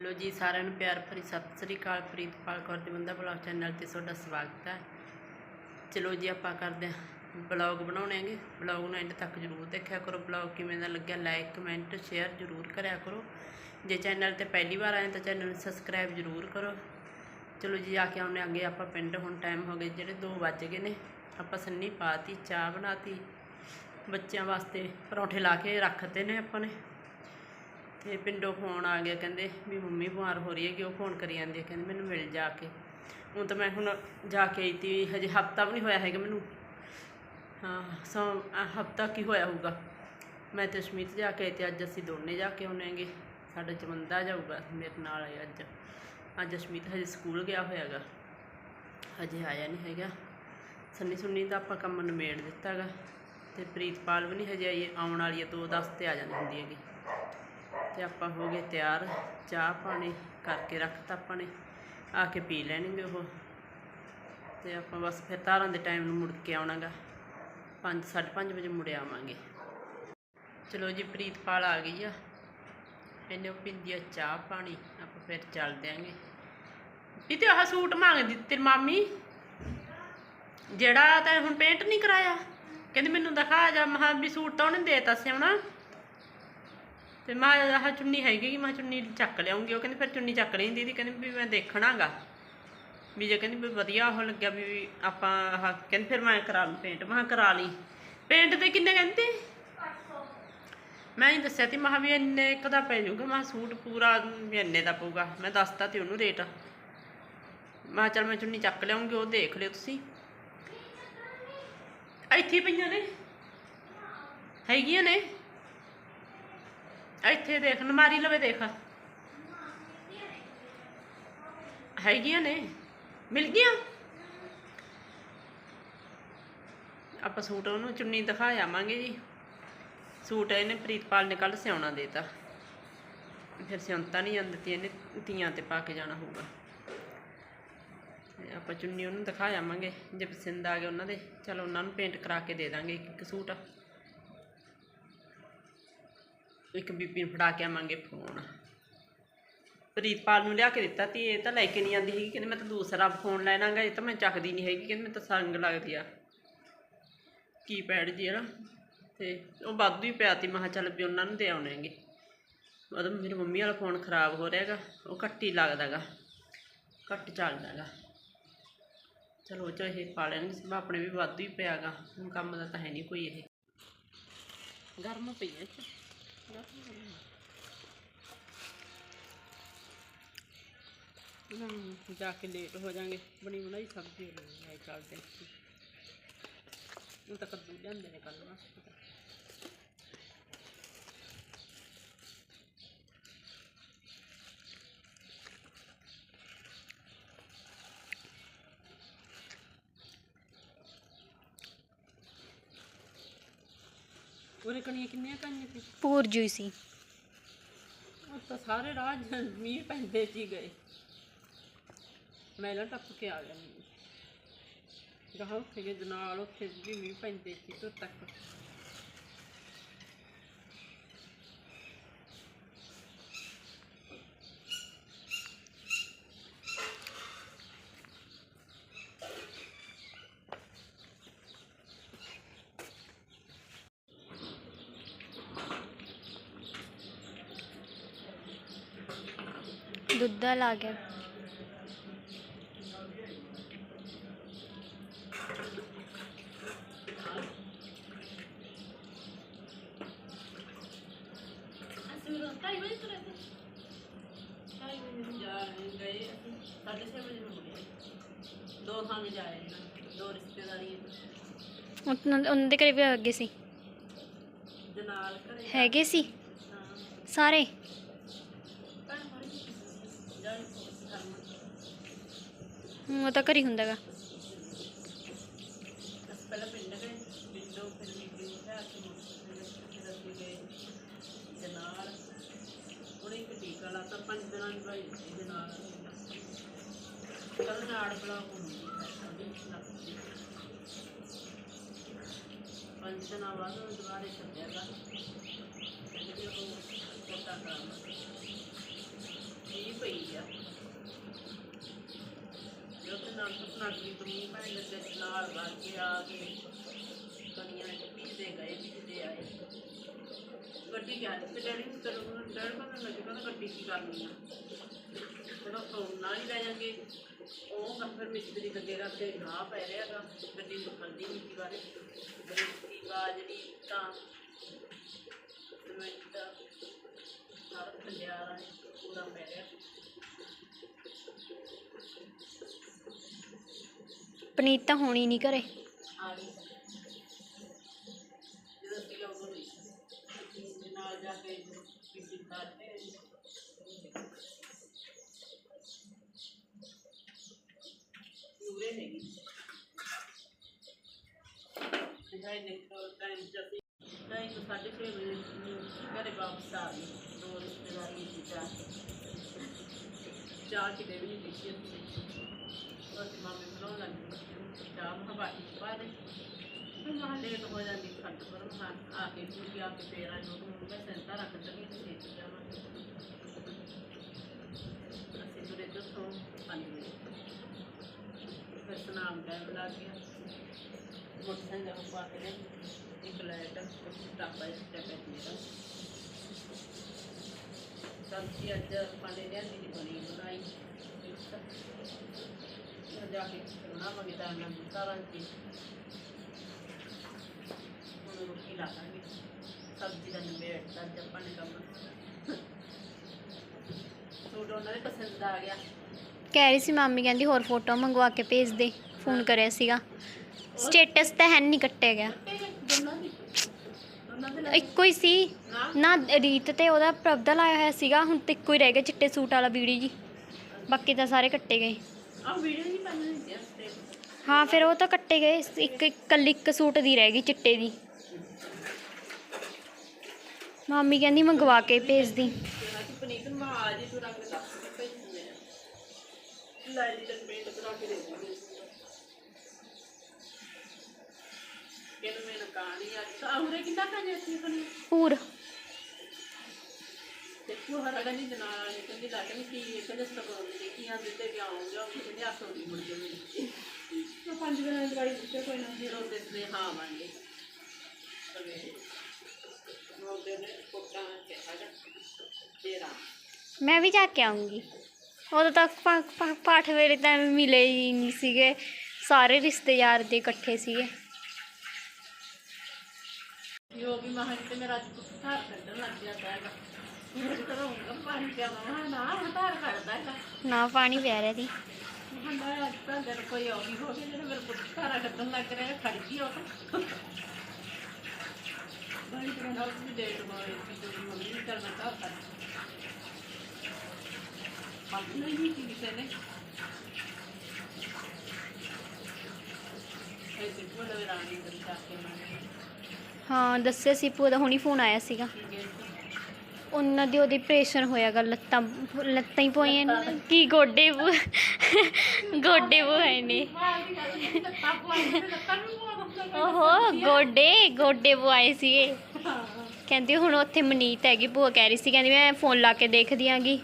ਲੋ ਜੀ ਸਾਰਿਆਂ ਨੂੰ ਪਿਆਰ ਭਰੀ ਸਤਿ ਸ੍ਰੀ ਅਕਾਲ, ਪ੍ਰੀਤਪਾਲ ਕੌਰ ਦੇ ਬੰਦਾ ਬਲੌਗ ਚੈਨਲ ਤੇ ਤੁਹਾਡਾ ਸਵਾਗਤ ਹੈ। ਚਲੋ ਜੀ ਆਪਾਂ ਕਰਦੇ ਹਾਂ ਬਲੌਗ ਬਣਾਉਣੇ ਹੈਗੇ। ਬਲੌਗ ਨੂੰ ਐਂਡ ਤੱਕ ਜਰੂਰ ਦੇਖਿਆ ਕਰੋ। ਬਲੌਗ ਕਿਵੇਂ ਦਾ ਲੱਗਿਆ ਲਾਈਕ ਕਮੈਂਟ ਸ਼ੇਅਰ ਜਰੂਰ ਕਰਿਆ ਕਰੋ। ਜੇ ਚੈਨਲ ਤੇ ਪਹਿਲੀ ਵਾਰ ਆਏ ਤਾਂ ਚੈਨਲ ਨੂੰ ਸਬਸਕ੍ਰਾਈਬ ਜਰੂਰ ਕਰੋ। ਚਲੋ ਜੀ, ਆ ਕੇ ਆਉਣੇ ਅੱਗੇ ਆਪਾਂ ਪਿੰਡ, ਹੁਣ ਟਾਈਮ ਹੋ ਗਏ ਜਿਹੜੇ 2 ਵੱਜ ਗਏ ਨੇ। ਆਪਾਂ ਸੰਨੀ ਪਾਤੀ, ਚਾਹ ਬਣਾਤੀ। ਬੱਚਿਆਂ ਵਾਸਤੇ ਪਰੌਂਠੇ ਲਾ ਕੇ ਰੱਖਤੇ ਨੇ ਆਪਾਂ ਨੇ। ਤੇ ਪਿੰਡੋਂ ਫੋਨ ਆ ਗਿਆ, ਕਹਿੰਦੇ ਵੀ ਮੰਮੀ ਬਿਮਾਰ ਹੋ ਰਹੀ ਹੈ ਕਿ ਉਹ ਫੋਨ ਕਰੀ ਜਾਂਦੀ ਹੈ? ਕਹਿੰਦੇ ਮੈਨੂੰ ਮਿਲ ਜਾ ਕੇ। ਹੁਣ ਤਾਂ ਮੈਂ ਹੁਣ ਜਾ ਕੇ ਆਈ ਤੀ, ਹਜੇ ਹਫਤਾ ਵੀ ਨਹੀਂ ਹੋਇਆ ਹੈਗਾ ਮੈਨੂੰ। ਹਾਂ, ਸੋ ਹਫਤਾ ਕੀ ਹੋਇਆ ਹੋਊਗਾ? ਮੈਂ ਤੇ ਸ਼ਮੀਤ ਜਾ ਕੇ ਆਏ ਤੇ ਅੱਜ ਅਸੀਂ ਦੋਨੇ ਜਾ ਕੇ ਆਉਣੇਗੇ ਸਾਡਾ ਚਮੰਦਾ ਜਾਊਗਾ, ਮੇਰੇ ਨਾਲ ਹੈ ਅੱਜ। ਅੱਜ ਸ਼ਮੀਤ ਹਜੇ ਸਕੂਲ ਗਿਆ ਹੋਇਆਗਾ ਹਜੇ ਆਇਆ ਨਹੀਂ ਹੈਗਾ। ਸੰਨੀ ਸੁੰਨੀ ਦਾ ਆਪਾਂ ਕੰਮ ਨਿਮੇੜ ਦਿੱਤਾ ਗਾ ਤੇ ਪ੍ਰੀਤਪਾਲ ਵੀ ਨਹੀਂ ਹਜੇ ਆਈ, ਆਉਣ ਵਾਲੀ ਹੈ ਦੋ ਦਸ ਤੇ ਆ ਜਾਂਦੀ ਹੁੰਦੀ ਹੈਗੀ। ਤੇ ਆਪਾਂ ਹੋ ਗਏ ਤਿਆਰ। ਚਾਹ ਪਾਣੀ ਕਰਕੇ ਰੱਖਤਾ ਆਪਾਂ ਨੇ। ਆ ਕੇ ਪੀ ਲੈਣਗੇ ਉਹ। ਤੇ ਆਪਾਂ ਬਸ ਫਿਰ ਤਾਰਾਂ ਦੇ ਟਾਈਮ ਨੂੰ ਮੁੜ ਕੇ ਆਉਣਾਗਾ। 5 5:30 ਵਜੇ ਮੁੜ ਆਵਾਂਗੇ। ਚਲੋ ਜੀ, ਪ੍ਰੀਤਪਾਲ ਆ ਗਈ ਆ। ਇਹਨੇ ਉਹ ਪੀਂਦੀ ਆ ਚਾਹ ਪਾਣੀ। ਆਪਾਂ ਫਿਰ ਚੱਲ ਦਿਆਂਗੇ। ਇਹ ਤੇ ਆਹ ਸੂਟ ਮੰਗਦੀ ਤੇਰੀ ਮਾਮੀ। ਜਿਹੜਾ ਤਾਂ ਹੁਣ ਪੇਂਟ ਨਹੀਂ ਕਰਾਇਆ। ਕਹਿੰਦੇ ਮੈਨੂੰ ਦਿਖਾ ਜਾ। ਮਹਾ ਵੀ ਸੂਟ ਤਾਂ ਉਹਨੇ ਦੇਤਾ ਸਿਉਣਾ। ਤੇ ਮੈਂ ਆਹ ਚੁੰਨੀ ਹੈਗੀ ਕਿ ਮੈਂ ਚੁੰਨੀ ਚੱਕ ਲਿਆਉਂਗੀ। ਉਹ ਕਹਿੰਦੇ, ਫਿਰ ਚੁੰਨੀ ਚੱਕ ਲਈ ਦੀਦੀ, ਕਹਿੰਦੀ ਵੀ ਮੈਂ ਦੇਖਣਾਗਾ। ਵੀ ਜੇ ਕਹਿੰਦੀ ਵੀ ਵਧੀਆ ਉਹ ਲੱਗਿਆ ਵੀ ਆਪਾਂ ਆਹ, ਕਹਿੰਦੀ ਫਿਰ ਮੈਂ ਕਰਾ ਲੂੰ ਪੇਂਟ। ਮੈਂ ਕਰਾ ਲਈ। ਪੇਂਟ ਦੇ ਕਿੰਨੇ ਕਹਿੰਦੇ? ਮੈਂ ਹੀ ਦੱਸਿਆ ਤੀ ਮਹਾ ਵੀ ਇੰਨੇ ਇੱਕ ਦਾ ਪੈ ਜਾਊਗਾ। ਮੈਂ ਕਿਹਾ ਸੂਟ ਪੂਰਾ ਵੀ ਇੰਨੇ ਦਾ ਪਊਗਾ। ਮੈਂ ਦੱਸਤਾ ਤੇ ਉਹਨੂੰ ਰੇਟ। ਮੈਂ ਕਿਹਾ ਚੱਲ ਮੈਂ ਚੁੰਨੀ ਚੱਕ ਲਿਆਉਂਗੀ, ਉਹ ਦੇਖ ਲਿਓ ਤੁਸੀਂ। ਇੱਥੇ ਪਈਆਂ ਨੇ। ਹੈਗੀਆਂ ਨੇ। ਇੱਥੇ ਦੇਖ ਨਮਾਰੀ ਲਵੇ ਦੇਖ। ਹੈਗੀਆਂ ਨੇ। ਮਿਲ ਗਈਆਂ? ਆਪਾਂ ਸੂਟ ਉਹਨੂੰ ਚੁੰਨੀ ਦਿਖਾ ਆਵਾਂਗੇ ਜੀ। ਸੂਟ ਇਹਨੇ ਪ੍ਰੀਤਪਾਲ ਨੇ ਕੱਲ ਸਿਉਣਾ ਦੇਤਾ। ਫਿਰ ਸਿਉਂਤਾ ਨਹੀਂ ਜਾਂਦੀ ਇਹਨੇ ਤੀਆਂ ਤੇ ਪਾ ਕੇ ਜਾਣਾ ਹੋਊਗਾ। ਆਪਾਂ ਚੁੰਨੀ ਉਹਨੂੰ ਦਿਖਾ ਆਵਾਂਗੇ। ਜੇ ਪਸੰਦ ਆ ਗਏ ਉਹਨਾਂ ਦੇ, ਚਲ ਉਹਨਾਂ ਨੂੰ ਪੇਂਟ ਕਰਾ ਕੇ ਦੇ ਦਾਂਗੇ ਇੱਕ ਇੱਕ ਸੂਟ। ਇੱਕ ਬੀਬੀ ਨੂੰ ਫੜਾ ਕੇ ਆਵਾਂਗੇ ਫੋਨ। ਪ੍ਰੀਤਪਾਲ ਨੂੰ ਲਿਆ ਕੇ ਦਿੱਤਾ ਤੀ, ਇਹ ਤਾਂ ਲੈ ਕੇ ਨਹੀਂ ਆਂਦੀ ਹੈਗੀ, ਕਹਿੰਦੀ ਮੈਂ ਤਾਂ ਦੂਸਰਾ ਫੋਨ ਲੈਣਾਗਾ ਇਹ ਤਾਂ ਮੈਂ ਚੱਕਦੀ ਨਹੀਂ ਹੈਗੀ, ਕਹਿੰਦੀ ਮੈਂ ਤਾਂ ਸੰਗ ਲੱਗਦੀ ਆ। ਕੀਪੈਡ ਜੀ ਨਾ, ਤੇ ਉਹ ਵਾਧੂ ਹੀ ਪਿਆ ਤੀ, ਮੈਂ ਕਿਹਾ ਚੱਲ ਵੀ ਉਹਨਾਂ ਨੂੰ ਦੇ ਆਉਣੇਗੇ ਮਤਲਬ ਮੇਰੀ ਮੰਮੀ ਵਾਲਾ ਫੋਨ ਖਰਾਬ ਹੋ ਰਿਹਾਗਾ ਉਹ ਘੱਟ ਹੀ ਲੱਗਦਾਗਾ ਘੱਟ ਚੱਲਦਾਗਾ ਚਲੋ ਇਹ ਪਾ ਲੈਣਗੇ ਸਭ ਆਪਣੇ ਵੀ ਵਾਧੂ ਹੀ ਪਿਆਗਾ ਹੁਣ ਕੰਮ ਦਾ ਤਾਂ ਹੈ ਨਹੀਂ ਕੋਈ ਇਹ। ਗਰਮ ਪਈ ਹੈ ਨਾ, ਜਾ ਕੇ ਲੇਟ ਹੋ ਜਾਾਂਗੇ। ਬਣੀ ਬਣਾਈ ਸਬਜ਼ੀ। ਲੈ ਚੱਲਦੇ। ਹਾਂ ਤਾਂ ਕੱਦੂ ਲਿਆਂਦੇ ਨੇ ਕੱਲ ਵਾਸਤੇ ਉਹਨੇ ਕਣੀਆਂ ਕਿੰਨੀਆਂ ਕਾਈਆਂ ਸੀ? ਪੂਰ ਜੂਈ ਸੀ। ਉਹ ਤਾਂ ਸਾਰੇ 'ਚ ਮੀਂਹ ਪੈਂਦੇ ਸੀ ਗਏ। ਮੈਂ ਨਾ ਟੱਪ ਕੇ ਆ ਗਿਆ ਗਾਹ ਉੱਥੇ ਗਏ ਨਾਲ ਉੱਥੇ ਵੀ ਮੀਂਹ ਪੈਂਦੇ ਸੀ ਤੋਂ ਤੱਕ। ਦੁੱਧਾ ਲਾ ਗਿਆ। ਤੇ ਜਾ ਗਏ ਨੂੰ ਦੋ ਉਹਨਾਂ ਉਹਨਾਂ ਦੇ ਘਰੇ ਵੀ ਅੱਗੇ ਸੀ। ਦੇ ਨਾਲ ਘਰੇ ਹੈਗੇ ਸੀ? ਸਾਰੇ ਭੈਣ ਫੜੀ ਜਾਈ ਕਰਮ ਹਮ, ਉਹ ਤਾਂ ਘਰੀ ਹੁੰਦਾਗਾ ਪਹਿਲਾਂ ਪਿੰਡ ਗਏ ਪਿੰਡੋਂ ਫਿਰ ਬੀਬੀ ਨੂੰ ਕੇ ਫਿਰ ਅਸੀਂ ਗਏ ਦੇ ਨਾਲ ਉਹਨੇ ਇੱਕ ਟੀਕਾ ਲਾਤਾ ਪੰਜ ਦਿਨਾਂ ਦੀ ਦਵਾਈ ਦੇ ਨਾਲ ਕੱਲ ਨਾੜ ਬਲਾਕ ਹੁੰਦੀ ਪੰਜ ਦਿਨਾਂ ਬਾਅਦ ਉਹ ਦੁਬਾਰੇ ਛੱਡਿਆ ਗਾ। ਕਹਿੰਦੇ ਉਹ ਕੋਟਾ ਕਰਾਉਣਾ ਠੀਕ ਤਾਂ ਸੁਣਾਕੀ ਤੋਂ ਮੀਂਹ ਪੈਣ ਲੱਗੇ ਸੀ, ਨਾਲ ਵਗ ਕੇ ਆ ਕੇ ਕਣੀਆਂ ਚ ਪੀਸਦੇ ਗਏ ਪੀਸਦੇ ਆਏ। ਗੱਡੀ ਗਿਆ ਤੇ ਡੈਡੀ ਨੂੰ ਚਲੋ ਡੈਡ ਪਤਾ ਲੱਗੇ ਕਹਿੰਦਾ ਗੱਡੀ ਕੀ ਕਰਨੀ ਆ? ਥੋੜਾ ਫੋਨ ਨਾਲ ਹੀ ਲੈ ਜਾਗੇ। ਉਹ ਮੈਂ ਫਿਰ ਮਿਸਤਰੀ ਲੱਗੇਗਾ ਤੇ ਰਾਹ ਪੈ ਰਿਹਾ ਗੱਡੀ ਨਿਕਲਦੀ ਨਹੀਂ ਸੀ ਬਾਰੇ। ਬਰੇਕੀ ਬਾਜਰੀ ਤਾਂ ਸਿਮੈਂਟ ਦਾ ਸਾਰਾ ਖੰਡਿਆਰਾ ਪੂਰਾ ਪੈ ਰਿਹਾ ਪਨੀਤ ਤਾਂ ਹੋਣੀ ਨਹੀਂ ਘਰੇ ਆ ਗਈ ਜਦੋਂ ਸੀਗਾ ਉਦੋਂ ਨਹੀਂ ਸੀ। ਨਾਲ ਜਾ ਕੇ ਬੀਬੀ ਕਰਦੇ ਪੂਰੇ ਹੈਗੀ ਜਿਹੜਾ ਨਿਕਲ ਟਾਈਮ ਜਸੀ ਟਾਈਮ ਤੋਂ ਸਾਢੇ ਛੇ ਵਜੇ ਨੂੰ ਘਰੇ ਵਾਪਸ ਆ ਗਈ ਦੋ ਰਿਸ਼ਤੇਦਾਰੀ ਸੀ ਚਾਹ ਕਿਤੇ ਵੀ ਨਹੀਂ ਪੀਤੀ ਅਸੀਂ। ਅਸੀਂ ਮਾਮੇ ਬਣਾਉਣ ਲੱਗ ਪਏ ਚਾਹ ਮਹਾਂ ਬਾਟੀ ਚ ਪਾ ਦੇ। ਫਿਰ ਮਹਾਂ ਲੇਟ ਹੋ ਜਾਂਦੀ ਖੱਟ ਪਰ ਮਹਾਂ ਆ ਕੇ ਪੂਰੀ ਆ ਕੇ ਫੇਰ ਆ ਜੋ ਨੂੰ ਮੈਂ ਸੈਂਟਾ ਰੱਖ ਦਿੱਤੀ ਤੇ ਛੇਤੀ ਜਾਵਾਂਗੇ। ਅਸੀਂ ਤੁਰੇ ਤੋਂ ਸੌ ਪੰਜ ਵਜੇ। ਫਿਰ ਸਨਾਮ ਟਾਈਮ ਲੱਗ ਗਿਆ। ਮੋਟਰਸਾਈਕਲ ਨੂੰ ਪਾ ਕੇ ਲਿਆਈ, ਇੱਕ ਲਾਈਟ ਟਾਪਾ ਜਿਹਾ ਟੈਪੇ ਮੇਰਾ ਸਬਜ਼ੀ ਅੱਜ ਪਾਣੇ ਲਿਆਂਦੀ ਦੀ ਬਣੀ ਬਣਾਈ। ਫਿਰ ਜਾ ਕੇ ਬਣਾਵਾਂਗੇ ਤਾਂ ਮੈਂ ਰੋਟੀ ਲਾ ਦਾਂਗੇ ਸਬਜ਼ੀ ਦਾ ਨਿਬੇੜ ਤਾਂ ਅੱਜ ਨੇ ਕੰਮ ਸੂਟ ਉਹਨਾਂ ਦੇ ਪਸੰਦ ਆ ਗਿਆ ਕਹਿ ਰਹੀ ਸੀ ਮਾਮੀ, ਕਹਿੰਦੀ ਹੋਰ ਫੋਟੋ ਮੰਗਵਾ ਕੇ ਭੇਜ ਦੇ ਫੋਨ ਕਰਿਆ ਸੀਗਾ। ਸਟੇਟਸ ਤਾਂ ਹੈ ਨਹੀਂ ਕੱਟਿਆ ਗਿਆ। ਇੱਕੋ ਹੀ ਸੀ। ਨਾ, ਰੀਤ ਤੇ ਉਹਦਾ ਪ੍ਰਭ ਦਾ ਲਾਇਆ ਹੋਇਆ ਸੀਗਾ, ਹੁਣ ਤੇ ਇੱਕੋ ਹੀ ਰਹਿ ਗਿਆ ਚਿੱਟੇ ਸੂਟ ਵਾਲਾ ਬੀੜੀ ਜੀ। ਬਾਕੀ ਤਾਂ ਸਾਰੇ ਕੱਟੇ ਗਏ। ਆਹ ਵੀਡੀਓ ਨਹੀਂ ਪਾਣੀ ਹੁੰਦੀ ਆ ਤੇ ਹਾਂ ਫਿਰ ਉਹ ਤਾਂ ਕੱਟੇ ਗਏ। ਇੱਕ ਇਕੱਲੀ ਇੱਕ ਸੂਟ ਦੀ ਰਹਿ ਗਈ ਚਿੱਟੇ ਦੀ। ਮਾਮੀ ਕਹਿੰਦੀ ਮੰਗਵਾ ਕੇ ਭੇਜ ਦੀ ਕਿਹਾ ਕਿ ਪਨੀਤ ਨੂੰ ਆ ਜੀ ਤੂੰ ਰੰਗ ਦੱਸ ਕੇ ਭੇਜੂਗੇ ਲੈ ਜੀ ਤੈਨੂੰ ਪੇਂਟ ਕਰਾ ਕੇ ਦੇ ਦਾਂਗੇ ਕਿਹਨੂੰ ਮੈਂ ਕਹਾਣੀ ਆ ਤਾਂ ਉਰੇ ਕਿੰਨਾ ਕਾਂਜੇ ਸੀ ਪਨੀ ਪੂਰ। ਤੇ ਤੂੰ ਹਰਾ ਗੰਨੀ ਜਨਾ ਵਾਲੀ ਕਹਿੰਦੀ ਲਾ ਕੇ ਕੀ ਇਹ ਕਹਿੰਦੇ ਸਭ ਦੇ ਕੀ ਆ ਦਿੱਤੇ ਕਿ ਆਉਂਗੇ ਉਹ ਕਹਿੰਦੇ ਆ ਸੋਣੀ ਮੁੜ ਕੇ ਮੇਰੀ ਮੈਂ ਪੰਜ ਦਿਨਾਂ ਦੀ ਦਵਾਈ ਦਿੱਤੇ ਕੋਈ ਨਾ ਜ਼ੀਰੋ ਦੇ ਦੇ ਹਾਂ ਮੰਗੇ ਸਵੇਰੇ ਨੋ ਦੇ ਨੇ ਕੋਟਾ ਕੇ ਹਾਜਾ ਤੇਰਾ ਮੈਂ ਵੀ ਜਾ ਕੇ ਆਉਂਗੀ। ਉਦੋਂ ਤੱਕ ਪਾ- ਪਾ- ਪਾਠ ਵੇਲੇ ਤਾਂ ਮਿਲੇ ਹੀ ਨਹੀਂ ਸੀਗੇ। ਸਾਰੇ ਰਿਸ਼ਤੇਦਾਰ ਦੇ ਇਕੱਠੇ ਸੀਗੇ। ਯੋਗੀ ਮਹਾਂ ਤੇ ਮੇਰਾ ਅੱਜ ਧਾਰ ਕੱਢਣ ਲੱਗ ਗਿਆ ਹੈਗਾ ਨਾ ਪਾਣੀ ਪਿਆ ਰਿਹਾ ਸੀ। ਹਾਂ ਦੱਸਿਆ ਸੀ ਭੂਆ ਹੁਣੀ ਫੋਨ ਆਇਆ ਸੀਗਾ। ਉਹਨਾਂ ਦੀ ਉਹਦੀ ਆਪਰੇਸ਼ਨ ਹੋਇਆਗਾ ਲੱਤਾਂ ਲੱਤਾਂ ਹੀ ਪੋਈਆਂ ਨੇ। ਕੀ ਗੋਡੇ ਵੋ ਗੋਡੇ ਹੋਏ ਨੇ। ਓਹੋ ਗੋਡੇ ਗੋਡੇ ਆਏ ਸੀਗੇ। ਕਹਿੰਦੀ ਹੁਣ ਉੱਥੇ ਮਨੀਤ ਹੈਗੀ ਭੂਆ ਕਹਿ ਰਹੀ ਸੀ। ਕਹਿੰਦੀ ਮੈਂ ਫੋਨ ਲਾ ਕੇ ਦੇਖਦੀ ਆਂਗੀ।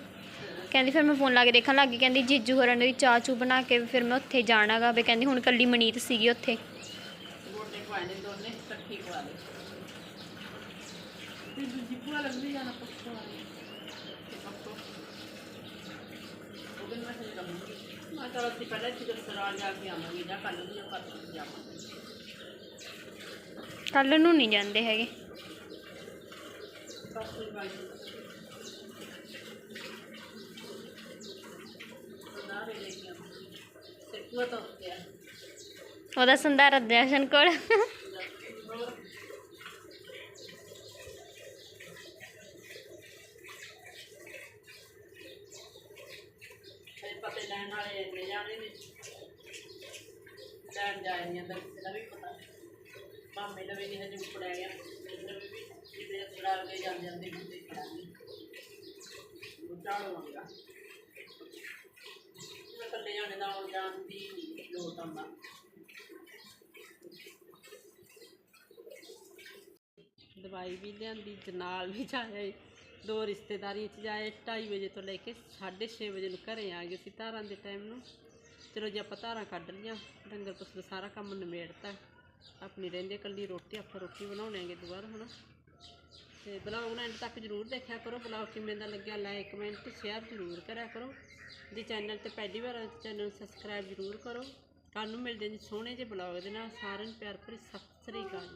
ਕਹਿੰਦੀ ਫਿਰ ਮੈਂ ਫੋਨ ਲਾ ਕੇ ਦੇਖਣ ਲੱਗੀ ਕਹਿੰਦੀ ਜੀਜੂ ਹੋਰਾਂ ਨੇ ਚਾਹ ਚੂ ਬਣਾ ਕੇ ਫਿਰ ਮੈਂ ਉੱਥੇ ਜਾਣਾਗਾ ਵੀ ਕਹਿੰਦੀ ਹੁਣ ਕੱਲੀ ਮਨੀਤ ਸੀਗੀ ਉੱਥੇ। ਗੋਡੇ ਪਵਾਏ ਨੇ ਦੋਨੇ ਇਕੱਠੀ ਪਵਾ ਲਏ ਤੇ ਦੂਜੀ ਪਵਾ ਲੰਦੀ ਜਾਣਾ ਪੱਕੋ ਵਾਲੀ ਤੇ ਪੱਕੋ ਉਹਦੇ ਮੈਂ ਤੇ ਲੰਮੀ ਮੈਂ ਤਾਂ ਅਸੀਂ ਪਹਿਲਾਂ ਚਿਦਰ ਸਰਾਲ ਜਾ ਕੇ ਆਵਾਂਗੇ ਜਾਂ ਕੱਲ ਨੂੰ ਜਾਂ ਪਰਸੋਂ ਨੂੰ ਜਾਵਾਂਗੇ ਕੱਲ ਨੂੰ ਨਹੀਂ ਜਾਂਦੇ ਹੈਗੇ। ਪਰਸੋਂ ਨੂੰ ਬਾਈ ਨਾ ਰੇ ਲੈ ਕੇ ਆਵਾਂਗੇ। ਤੇ ਪੂਆ ਤਾਂ ਉੱਤੇ ਆ ਉਹਦਾ ਸੰਧਾਰਾ ਦਰਸ਼ਨ ਕੋਲ। ਲੈਣ ਵਾਲੇ ਇੰਨੇ ਜਾਣੇ ਨੇ ਲੈਣ ਜਾਏ ਨਹੀਂ ਕਿਸੇ ਦਾ ਵੀ ਪਤਾ। ਮਾਮੇ ਦਾ ਵੀ ਨਹੀਂ ਹਜੇ ਉਪੜਿਆ ਗਿਆ। ਜਿਹਦੇ ਥੋੜਾ ਅੱਗੇ ਜਾਂ ਜਾਂਦੇ ਹੁੰਦੇ। ਕਰਾਂਗੇ ਉਹ ਚਾੜੋ ਆਂਗਾ ਜਾਣੇ ਦਾ ਆਉਣ ਜਾਣ ਦੀ ਲੋਟ ਆਉਂਦਾ ਦਵਾਈ ਵੀ ਲਿਆਂਦੀ ਤੇ ਨਾਲ ਵੀ ਜਾਏ ਦੋ ਰਿਸ਼ਤੇਦਾਰੀਆਂ 'ਚ ਜਾਏ 2:30 ਵਜੇ ਤੋਂ ਲੈ ਕੇ 6:30 ਵਜੇ ਨੂੰ ਘਰੇ ਆ ਗਏ ਸੀ ਧਾਰਾਂ ਦੇ ਟਾਈਮ ਨੂੰ। ਚਲੋ ਜੀ ਆਪਾਂ ਧਾਰਾਂ ਕੱਢ ਲਈਆਂ, ਡੰਗਰ ਪਸ਼ੂ ਦਾ ਸਾਰਾ ਕੰਮ ਨਿਬੇੜਤਾ। ਆਪਣੀ ਰਹਿੰਦੇ ਇਕੱਲੀ ਰੋਟੀ, ਆਪਾਂ ਰੋਟੀ ਬਣਾਉਣਾਂਗੇ ਦੁਬਾਰਾ ਹੁਣ। ਤੇ ਬਲੌਗ ਨੂੰ ਐਂਡ ਤੱਕ ਜਰੂਰ ਦੇਖਿਆ ਕਰੋ, ਬਲੌਗ ਕਿਵੇਂ ਦਾ ਲੱਗਿਆ ਲਾਈਕ ਕਮੈਂਟ ਸ਼ੇਅਰ ਜਰੂਰ ਕਰਿਆ ਕਰੋ। ਜੇ ਚੈਨਲ ਤੇ ਪਹਿਲੀ ਵਾਰ ਆਏ ਚੈਨਲ ਨੂੰ ਸਬਸਕ੍ਰਾਈਬ ਜਰੂਰ ਕਰੋ। ਕੱਲ ਨੂੰ ਮਿਲਦੇ ਜੀ ਸੋਹਣੇ ਜਿਹੇ ਬਲੌਗ ਦੇ ਨਾਲ। ਸਾਰਿਆਂ ਨੂੰ ਪਿਆਰ ਭਰੀ ਸਤਿ ਸ੍ਰੀ ਅਕਾਲ